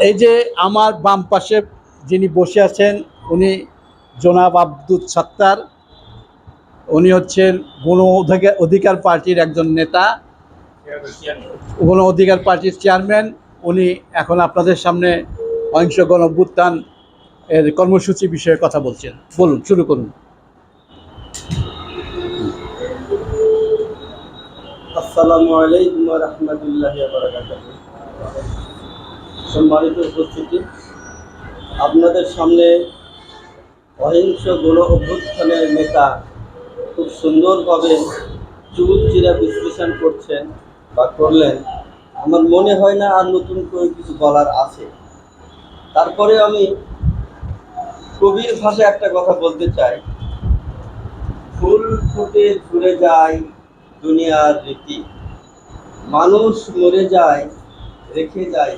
এই যে আমার বাম পাশে যিনি বসে আছেন, উনি জনাব আব্দুল সত্তার। উনি হচ্ছেন গণ অধিকার পার্টির একজন নেতা, গণ অধিকার পার্টির চেয়ারম্যান। উনি এখন আপনাদের সামনে অহিংস গণ এর কর্মসূচি বিষয়ে কথা বলছেন। বলুন, শুরু করুন। আসসালামু আলাইকুম রহমতুল্লাহ সম্মানিত উপস্থিতি। আপনাদের সামনে অহিংস গণ অভ্যুত্থানের নেতা খুব সুন্দরভাবে চুল চিরা বিশ্লেষণ করছেন বা করলেন। আমার মনে হয় না আর নতুন করে কিছু বলার আছে। তারপরে আমি কবির ভাষায় একটা কথা বলতে চাই। ফুল ফুটে ঝরে যায় দুনিয়ার রীতি। মানুষ মরে যায় রেখে যায়।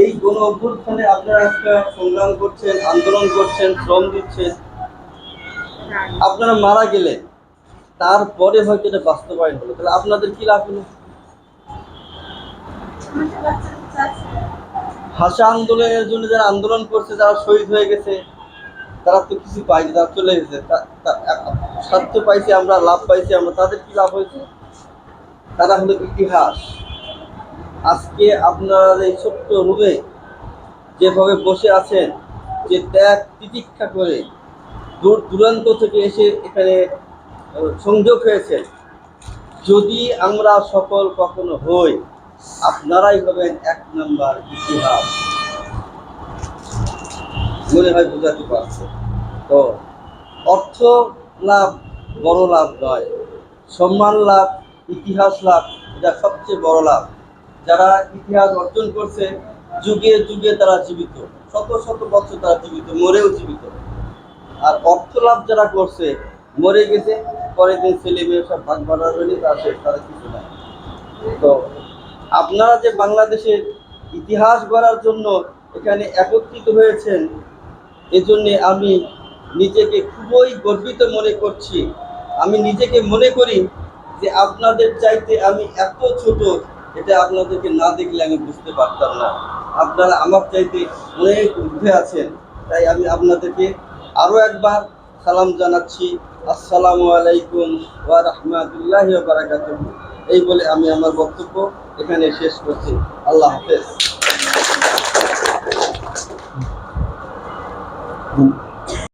এই গণ অভ্যুত্থানে আপনারা একটা সংগ্রাম করছেন, আন্দোলন করছেন, শ্রম দিচ্ছেন। আপনারা মারা গেলেন। তারপরে হয়তো এটা বাস্তবায়ন হলো। তাহলে আপনাদের কি লাভ হলো? ভাষা আন্দোলনের জন্য যারা আন্দোলন করছে, যারা শহীদ হয়ে গেছে, তারা তো কিছু পাইনি তারা চলে গেছে। স্বার্থ পাইছি আমরা, লাভ পাইছি আমরা, তাদের কি লাভ হয়েছে? তারা হলো ইতিহাস। আজকে আপনারা এই ছোট্ট রুমে যেভাবে বসে আছেন, যে ত্যাগ তিতিক্ষা করে দূর দূরান্ত থেকে এসে এখানে সংযোগ হয়েছেন। যদি আমরা সফল কখনো হই, আপনারাই হবেন এক নম্বর ইতিহাস। মনে হয় বোঝাতে পারছে। তো, অর্থ লাভ, বড় লাভ নয়। সম্মান লাভ, ইতিহাস লাভ, এটা সবচেয়ে বড় লাভ। যারা ইতিহাস অর্জন করছে, যুগে যুগে তারা জীবিত। শত শত বছর তারা জীবিত, মরেও জীবিত। আর অর্থ লাভ যারা করছে, মরে গেছে, পরের দিন ছেলে মেয়ে সব ভাগ হলে তার শেষ, তারা কিছু নাই। তো আপনারা যে বাংলাদেশের ইতিহাস গড়ার জন্য এখানে একত্রিত হয়েছেন, এজন্যে আমি নিজেকে খুবই গর্বিত মনে করছি। আমি নিজেকে মনে করি যে আপনাদের চাইতে আমি এত ছোট এটা আপনাদেরকে না দেখলে আমি বুঝতে পারতাম না। আপনারা আমার চাইতে অনেক ঊর্ধ্বে আছেন, তাই আমি আপনাদেরকে আরও একবার সালাম জানাচ্ছি। আসসালামু আলাইকুম ওয়া রাহমাতুল্লাহি ওয়া বারাকাতুহু। এই বলে আমি আমার বক্তব্য এখানে শেষ করছি। আল্লাহ হাফেজ।